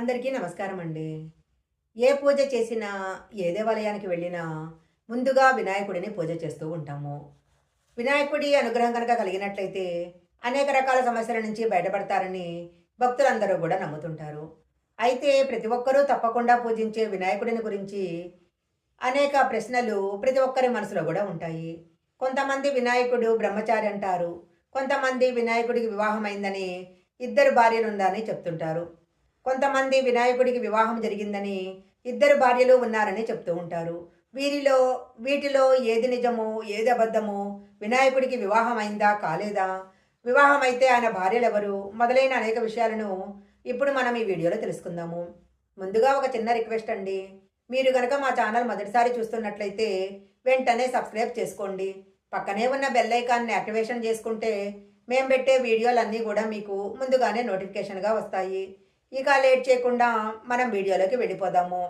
అందరికీ నమస్కారం అండి ఏ పూజ చేసినా ఏ దేవాలయానికి వెళ్ళినా ముందుగా వినాయకుడిని పూజ చేస్తూ ఉంటాము. వినాయకుడి అనుగ్రహం కనుక కలిగినట్లయితే అనేక రకాల సమస్యల నుంచి బయటపడతారని భక్తులందరూ కూడా నమ్ముతుంటారు. అయితే ప్రతి ఒక్కరూ తప్పకుండా పూజించే వినాయకుడిని గురించి అనేక ప్రశ్నలు ప్రతి ఒక్కరి మనసులో కూడా ఉంటాయి. కొంతమంది వినాయకుడు బ్రహ్మచారి అంటారు. కొంతమంది వినాయకుడికి వివాహమైందని ఇద్దరు భార్యలు ఉందని చెప్తుంటారు. కొంతమంది వినాయకుడికి వివాహం జరిగిందని ఇద్దరు భార్యలు ఉన్నారని చెప్తూ ఉంటారు. వీరిలో వీటిలో ఏది నిజమో ఏది అబద్ధమో వినాయకుడికి వివాహం అయిందా కాలేదా? వివాహం అయితే ఆయన భార్యలు ఎవరు మొదలైన అనేక విషయాలను ఇప్పుడు మనం ఈ వీడియోలో తెలుసుకుందాము. ముందుగా ఒక చిన్న రిక్వెస్ట్ అండి. మీరు కనుక మా ఛానల్ మొదటిసారి చూస్తున్నట్లయితే వెంటనే సబ్స్క్రైబ్ చేసుకోండి. పక్కనే ఉన్న బెల్ ఐకాన్ని యాక్టివేషన్ చేసుకుంటే మేము పెట్టే వీడియోలన్నీ కూడా మీకు ముందుగానే నోటిఫికేషన్గా వస్తాయి. ఇక లేట్ చేయకుండా మనం వీడియోలోకి వెళ్ళిపోదాము.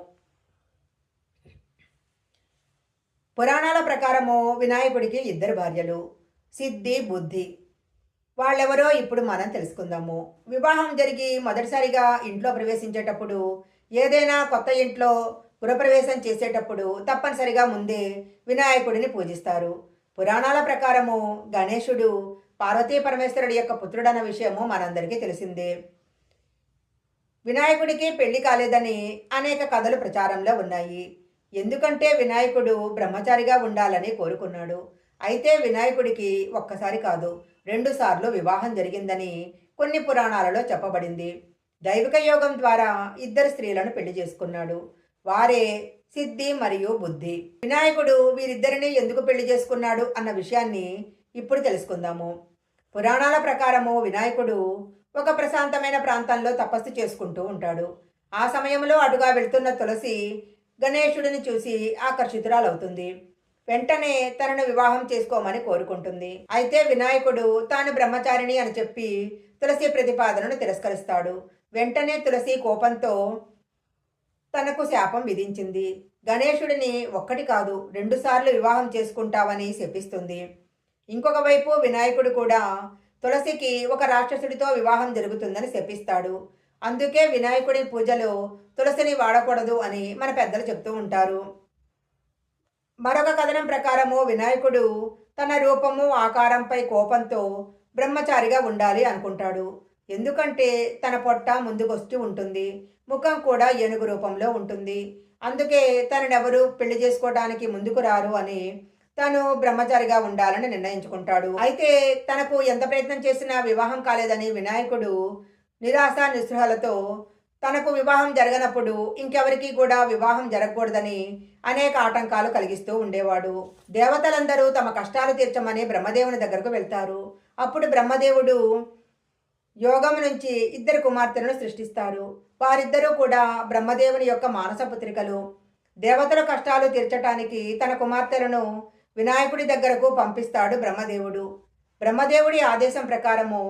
పురాణాల ప్రకారము వినాయకుడికి ఇద్దరు భార్యలు సిద్ధి బుద్ధి. వాళ్ళెవరో ఇప్పుడు మనం తెలుసుకుందాము. వివాహం జరిగి మొదటిసారిగా ఇంట్లో ప్రవేశించేటప్పుడు ఏదైనా కొత్త ఇంట్లో గృహప్రవేశం చేసేటప్పుడు తప్పనిసరిగా ముందే వినాయకుడిని పూజిస్తారు. పురాణాల ప్రకారము గణేశుడు పార్వతీ పరమేశ్వరుడి యొక్క పుత్రుడన్న విషయము మనందరికీ తెలిసిందే. వినాయకుడికి పెళ్ళి కాలేదని అనేక కథలు ప్రచారంలో ఉన్నాయి. ఎందుకంటే వినాయకుడు బ్రహ్మచారిగా ఉండాలని కోరుకున్నాడు. అయితే వినాయకుడికి ఒక్కసారి కాదు రెండుసార్లు వివాహం జరిగిందని కొన్ని పురాణాలలో చెప్పబడింది. దైవిక యోగం ద్వారా ఇద్దరు స్త్రీలను పెళ్ళి చేసుకున్నాడు. వారే సిద్ధి మరియు బుద్ధి. వినాయకుడు వీరిద్దరిని ఎందుకు పెళ్ళి చేసుకున్నాడు అన్న విషయాన్ని ఇప్పుడు తెలుసుకుందాము. పురాణాల ప్రకారము వినాయకుడు ఒక ప్రశాంతమైన ప్రాంతంలో తపస్సు చేసుకుంటూ ఉంటాడు. ఆ సమయంలో అటుగా వెళ్తున్న తులసి గణేశుడిని చూసి ఆకర్షితురాలవుతుంది. వెంటనే తనను వివాహం చేసుకోమని కోరుకుంటుంది. అయితే వినాయకుడు తాను బ్రహ్మచారిణి అని చెప్పి తులసి ప్రతిపాదనను తిరస్కరిస్తాడు. వెంటనే తులసి కోపంతో తనకు శాపం విధించింది. గణేశుడిని ఒక్కటి కాదు రెండుసార్లు వివాహం చేసుకుంటావని శపిస్తుంది. ఇంకొక వైపు వినాయకుడు కూడా తులసికి ఒక రాక్షసుడితో వివాహం జరుగుతుందని శపిస్తాడు. అందుకే వినాయకుడి పూజలో తులసిని వాడకూడదు అని మన పెద్దలు చెప్తూ ఉంటారు. మరొక కథనం ప్రకారము వినాయకుడు తన రూపము ఆకారంపై కోపంతో బ్రహ్మచారిగా ఉండాలి అనుకుంటాడు. ఎందుకంటే తన పొట్ట ముందుకొస్తూ ఉంటుంది. ముఖం కూడా ఏనుగు రూపంలో ఉంటుంది. అందుకే తననెవరు పెళ్ళి చేసుకోవడానికి ముందుకు రారు అని తను బ్రహ్మచారిగా ఉండాలని నిర్ణయించుకుంటాడు. అయితే తనకు ఎంత ప్రయత్నం చేసినా వివాహం కాలేదని వినాయకుడు నిరాశ నిస్పృహలతో తనకు వివాహం జరగనప్పుడు ఇంకెవరికి కూడా వివాహం జరగకూడదని అనేక ఆటంకాలు కలిగిస్తూ ఉండేవాడు. దేవతలందరూ తమ కష్టాలు తీర్చమని బ్రహ్మదేవుని దగ్గరకు వెళ్తారు. అప్పుడు బ్రహ్మదేవుడు యోగం నుంచి ఇద్దరు కుమార్తెలను సృష్టిస్తారు. వారిద్దరూ కూడా బ్రహ్మదేవుని యొక్క మానస పుత్రికలు. దేవతల కష్టాలు తీర్చటానికి తన కుమార్తెలను వినాయకుడి దగ్గరకు పంపిస్తాడు బ్రహ్మదేవుడు. బ్రహ్మదేవుడి ఆదేశం ప్రకారము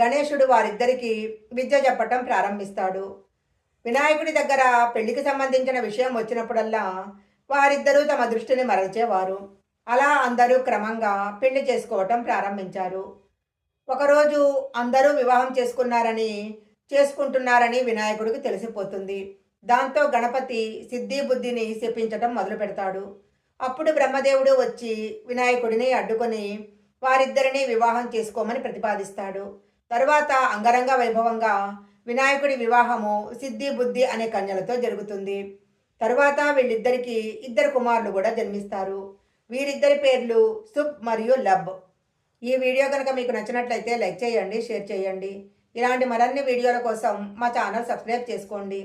గణేశుడు వారిద్దరికీ విద్య చెప్పటం ప్రారంభిస్తాడు. వినాయకుడి దగ్గర పెళ్ళికి సంబంధించిన విషయం వచ్చినప్పుడల్లా వారిద్దరూ తమ దృష్టిని మరల్చేవారు. అలా అందరూ క్రమంగా పెళ్ళి చేసుకోవటం ప్రారంభించారు. ఒకరోజు అందరూ వివాహం చేసుకున్నారని చేసుకుంటున్నారని వినాయకుడికి తెలిసిపోతుంది. దాంతో గణపతి సిద్ధి బుద్ధిని శపించటం మొదలు పెడతాడు అప్పుడు బ్రహ్మదేవుడు వచ్చి వినాయకుడిని అడ్డుకొని వారిద్దరిని వివాహం చేసుకోమని ప్రతిపాదిస్తాడు. తరువాత అంగరంగ వైభవంగా వినాయకుడి వివాహము సిద్ధి బుద్ధి అనే కన్యలతో జరుగుతుంది. తరువాత వీళ్ళిద్దరికి ఇద్దరు కుమారులు కూడా జన్మిస్తారు. వీరిద్దరి పేర్లు సుబ్ మరియు లబ్. ఈ వీడియో కనుక మీకు నచ్చినట్లయితే లైక్ చేయండి షేర్ చేయండి. ఇలాంటి మరిన్ని వీడియోల కోసం మా ఛానల్ సబ్స్క్రైబ్ చేసుకోండి.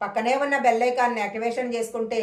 పక్కనే ఉన్న బెల్ ఐకాన్ని యాక్టివేషన్ చేసుకుంటే